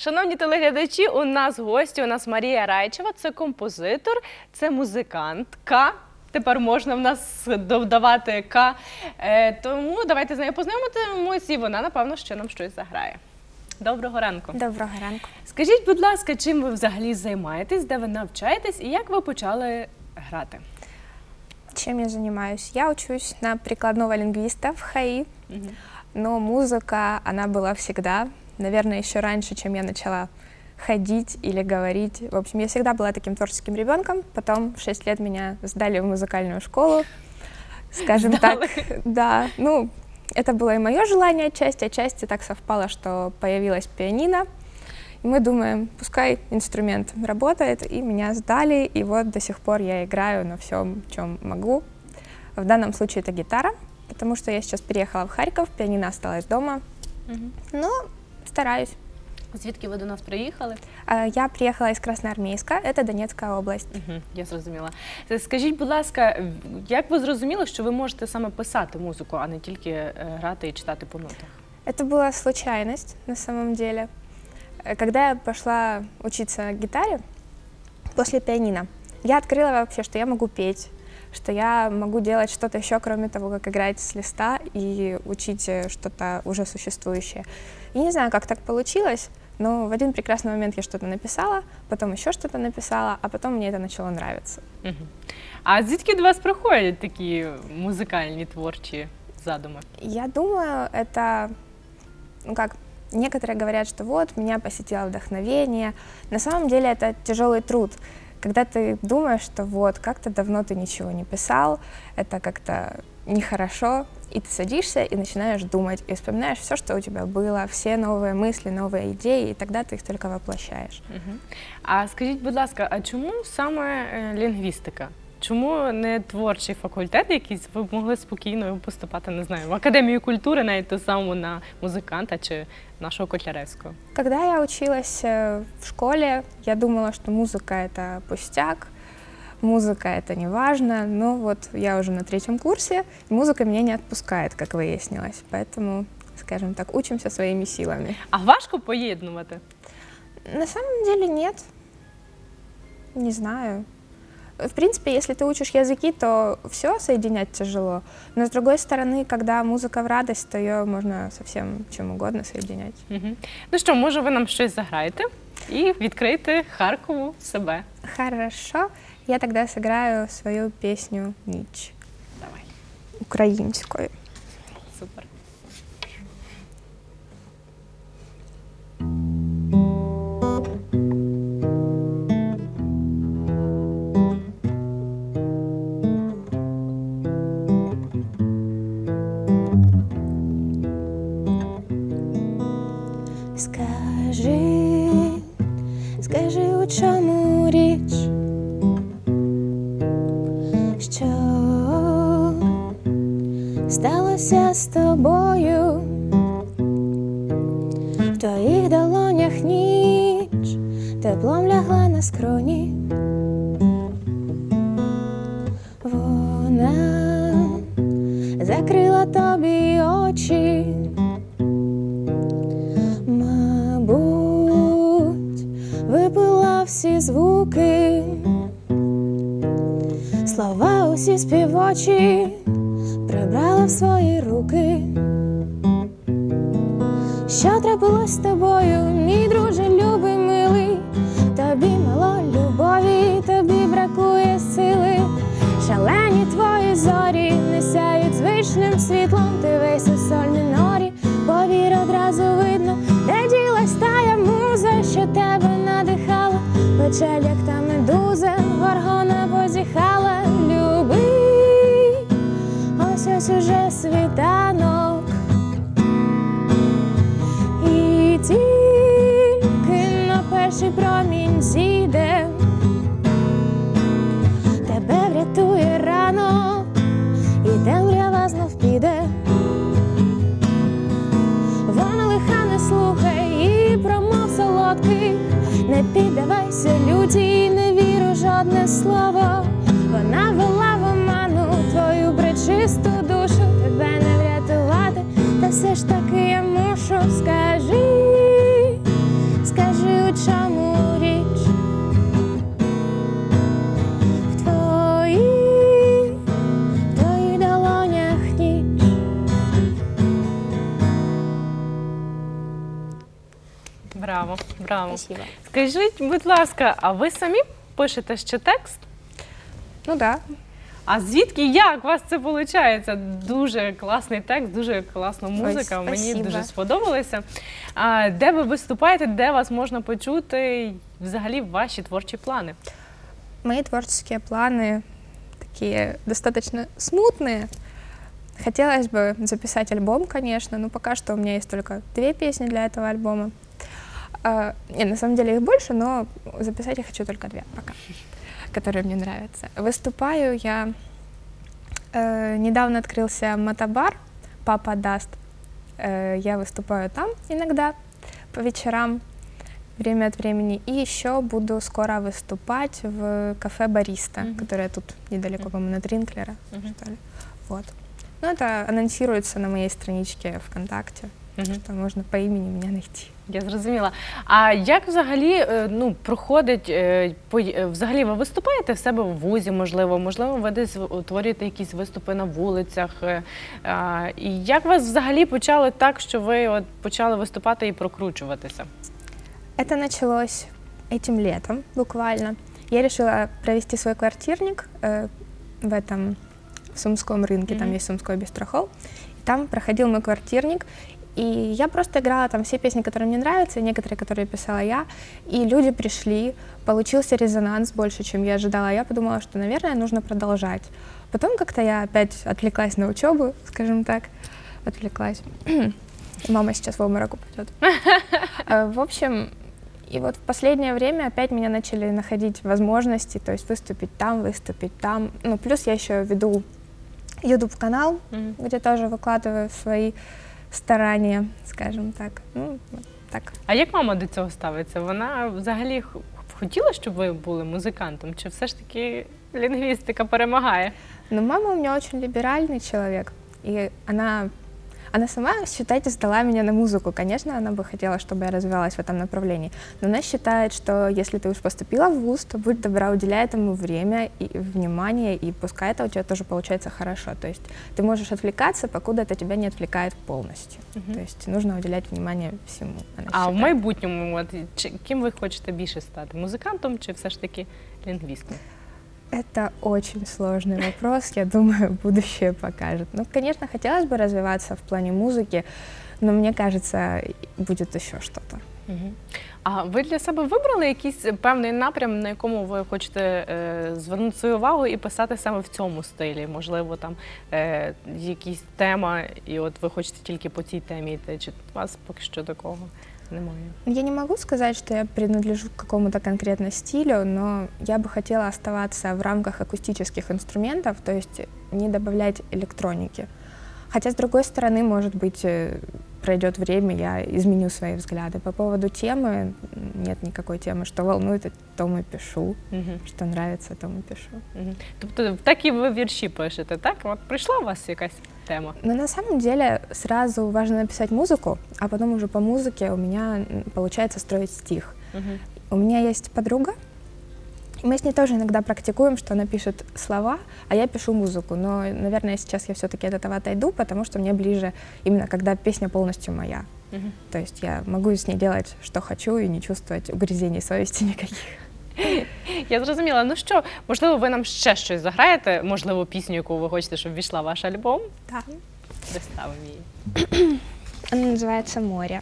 Шановні телеглядачі, у нас гості, у нас Марія Райчева, це композитор, це музикантка. Тепер можна в нас додавати К. Е, тому давайте з нею познайомитимось, і вона, напевно, ще нам щось заграє. Доброго ранку. Доброго ранку. Скажіть, будь ласка, чим ви взагалі займаєтесь, де ви навчаєтесь і як ви почали грати? Чем я занимаюсь? Я учусь на прикладного лингвиста в ХАИ, но музыка, она была всегда, наверное, еще раньше, чем я начала ходить или говорить. В общем, я всегда была таким творческим ребенком. Потом в 6 лет меня сдали в музыкальную школу, скажем так. Да, ну, это было и мое желание отчасти, отчасти так совпало, что появилась пианино. И мы думаем, пускай инструмент работает, и меня сдали, и вот до сих пор я играю на всем, чем могу. В данном случае это гитара, потому что я сейчас переехала в Харьков, пианино осталось дома, но стараюсь. Звідки ви до нас приїхали? А, Я приехала из Красноармейска, это Донецкая область. Угу, я зрозуміла. Е, Скажіть, будь ласка, як ви зрозуміли, що ви можете саме писати музику, а не тільки е, грати і читати по нотах? Это была случайность на самом деле. Э, Когда я пошла учиться гитаре после пианино, я открыла вообще, что я могу петь, что я могу делать что-то еще, кроме того, как играть с листа и учить э, что-то уже существующее. И не знаю, как так получилось, но в один прекрасный момент я что-то написала, потом еще что-то написала, а потом мне это начало нравиться. Угу. А звідки до вас приходять такі музикальні творчі задуми? Я думаю, это, ну как, некоторые говорят, что вот, меня посетило вдохновение. На самом деле это тяжелый труд. Когда ты думаешь, что вот, как-то давно ты ничего не писал, это как-то нехорошо, и ты садишься и начинаешь думать, и вспоминаешь все, что у тебя было, все новые мысли, новые идеи, и тогда ты их только воплощаешь. Угу. А скажіть, будь ласка, а чому саме е, лінгвістика? Чому не творчий факультет якийсь? Ви б могли спокійно поступати, не знаю, в академію культури, навіть ту саму на музиканта чи нашого Котляревського? Когда я училась э, в школе, я думала, что музыка это пустяк, музыка это не важно, но вот я уже на третьем курсе, и музыка меня не отпускает, как выяснилось, поэтому, скажем так, учимся своими силами. А важко поєднувати? На самом деле нет, не знаю. В принципе, если ты учишь языки, то все соединять тяжело, но с другой стороны, когда музыка в радость, то ее можно совсем чем угодно соединять. Угу. Ну що, може, ви нам щось заграєте і відкрийте Харкову себе. Хорошо, я тогда сыграю свою песню «Ніч» Давай, українською. Чому річ, що сталося з тобою, в твоїх долонях ніч, теплом лягла на скроні. Вона закрила тобі очі. Звуки, слова усі співочі прибрала в свої руки. Що трапилось з тобою, geçerli. Пречисту душу, тебе не врятувати, та все ж таки я мушу, скажи, скажи, у чому річ? В твоїх, твоїх долонях ніч. Браво, браво. Спасибо. Скажіть, будь ласка, а ви самі пишете ще текст? Ну да, А звідки як у вас це виходить? Дуже класний текст, дуже класна музика. Мені спасибо. дуже сподобалося. А де ви виступаєте, де вас можна почути? Взагалі ваші творчі плани? Мои творческие планы такие достаточно смутные. Хотелось бы записать альбом, конечно, но пока что у меня есть только две песни для этого альбома. А, не, на самом деле их больше, но записать я хочу только две пока, Которые мне нравятся. Выступаю я... э, недавно открылся мотобар «Папа даст». Э, я выступаю там иногда по вечерам время от времени. И еще буду скоро выступать в кафе Бариста, Мгм. которое тут недалеко, Мгм. по-моему, на Тринклера, Мгм. что ли. Вот. Ну, это анонсируется на моей страничке ВКонтакте, Мгм. что можно по имени меня найти. Я зрозуміла. А як взагалі е, ну, проходить, е, по- е, взагалі ви виступаєте в себе в вузі, можливо, можливо, ви десь утворюєте якісь виступи на вулицях. е, а, І як вас взагалі почали так, що ви от почали виступати і прокручуватися? Это началось этим летом буквально. Я решила провести свой квартирник э, в этом в Сумском рынке, там Мгм. есть Сумской бистрохол. И там проходил мой квартирник, и я просто играла там все песни, которые мне нравятся, и некоторые, которые писала я. И люди пришли, получился резонанс больше, чем я ожидала. Я подумала, что, наверное, нужно продолжать. Потом как-то я опять отвлеклась на учебу, скажем так, отвлеклась. Мама сейчас в обморок упадет. Э, В общем, и вот в последнее время опять меня начали находить возможности, то есть выступить там, выступить там. Ну, плюс я еще веду YouTube-канал, Мгм. где тоже выкладываю свои старания, скажімо так. Ну, так. А як мама до цього ставиться? Вона взагалі хотіла, щоб ви були музикантом, чи все ж таки лінгвістика перемагає? Ну, мама у меня очень либеральный человек, и она, она сама, считайте, сдала меня на музыку. Конечно, она бы хотела, чтобы я развивалась в этом направлении, но она считает, что если ты уж поступила в ВУЗ, то будь добра, уделяй этому время и внимание, и пускай это у тебя тоже получается хорошо. То есть ты можешь отвлекаться, покуда это тебя не отвлекает полностью. Мгм. То есть нужно уделять внимание всему. она А в считает. майбутньому, от, чи, ким ви хочете більше стати? Музикантом чи все ж таки лінгвістом? Это очень сложный вопрос, я думаю, будущее покажет. Ну, конечно, хотелось бы развиваться в плане музыки, но мне кажется, будет еще что-то. Мгм. А ви для себе вибрали якийсь певний напрям, на якому ви хочете е, звернути свою увагу і писати саме в цьому стилі? Можливо, там е, якісь тема, і от ви хочете тільки по цій темі йти, чи у вас поки що такого немає? Я не могу сказать, что я принадлежу к какому-то конкретно стилю, но я бы хотела оставаться в рамках акустических инструментов, то есть не добавлять электроники. Хотя, с другой стороны, может быть, э, пройдет время, я изменю свои взгляды. По поводу темы м, нет никакой темы, что волнует, о том и пишу, Мгм. что нравится, о том и пишу. Мгм. Тобто такі ви вірші пишете, так? От прийшла у вас якась тема? Но на самом деле сразу важно написать музыку, а потом уже по музыке у меня получается строить стих. Мгм. У меня есть подруга, мы с ней тоже иногда практикуем, что она пишет слова, а я пишу музыку. Но, наверное, сейчас я все-таки от этого отойду, потому что мне ближе именно когда песня полностью моя. Мгм. То есть я могу с ней делать, что хочу, и не чувствовать угрызений совести никаких. Я зрозуміла. Ну що, можливо, ви нам ще щось заграєте? Можливо, пісню, яку ви хочете, щоб війшла в ваш альбом? Так. Доставимо її. Она называется «Море».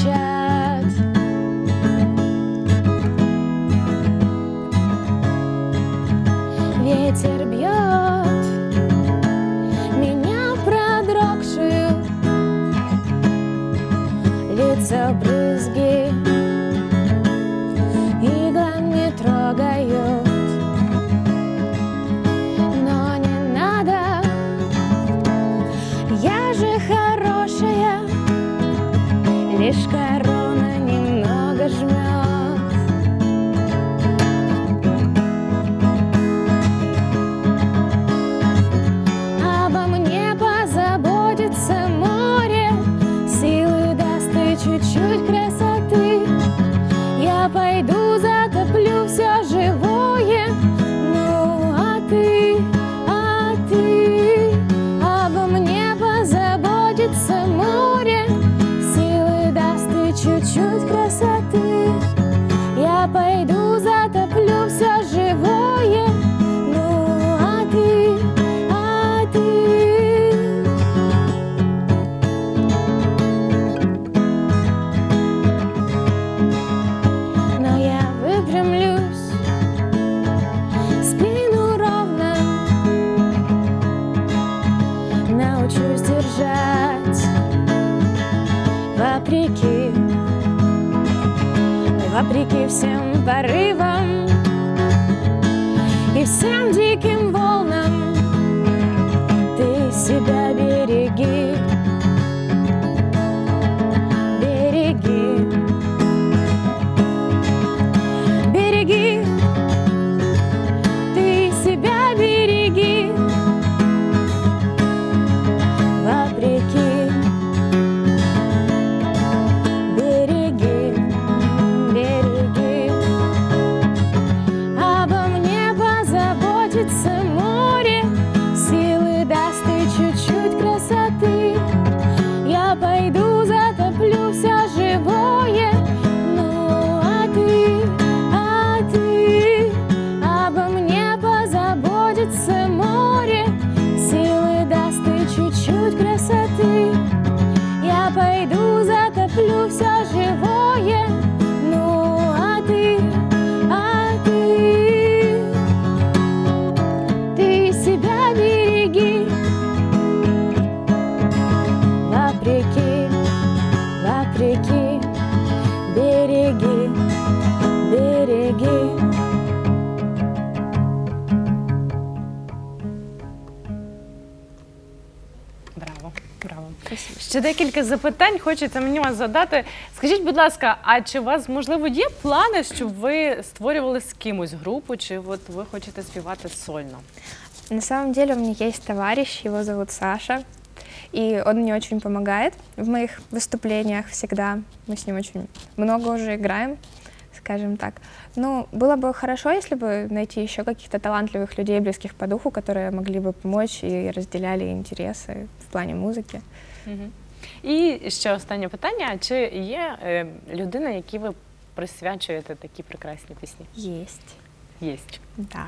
молчат. Ветер бьет меня продрогшую, лицо брызгает. Вопреки, вопреки всем порывам и всем диким Ще декілька запитань хочеться мені вас задати. Скажіть, будь ласка, а чи у вас можливо є плани, щоб ви створювали з кимось групу, чи от ви хочете співати сольно? На самом деле у меня есть товарищ, его зовут Саша, и он мне очень помогает в моих выступлениях всегда. Мы с ним очень много уже играем, скажем так. Ну, было бы хорошо, если бы найти еще каких-то талантливых людей, близких по духу, которые могли бы помочь и разделяли интересы в плане музыки. І ще останнє питання: чи є е, людина, якій ви присвячуєте такі прекрасні пісні? Єсть. Єсть. Да.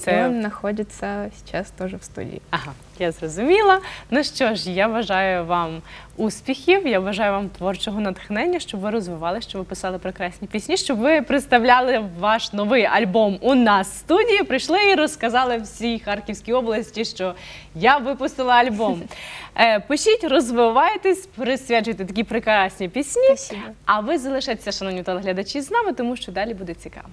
Це Он находится сейчас тоже в студии. Ага, я зрозуміла. Ну що ж, я бажаю вам успіхів, я бажаю вам творчого натхнення, щоб ви розвивали, щоб ви писали прекрасні пісні, щоб ви представляли ваш новий альбом у нас в студії, прийшли і розказали всій Харківській області, що я випустила альбом. Е, Пишіть, розвивайтесь, присвячуйте такі прекрасні пісні. Спасибо. А ви залишайтеся, шановні телеглядачі, з нами, тому що далі буде цікаво.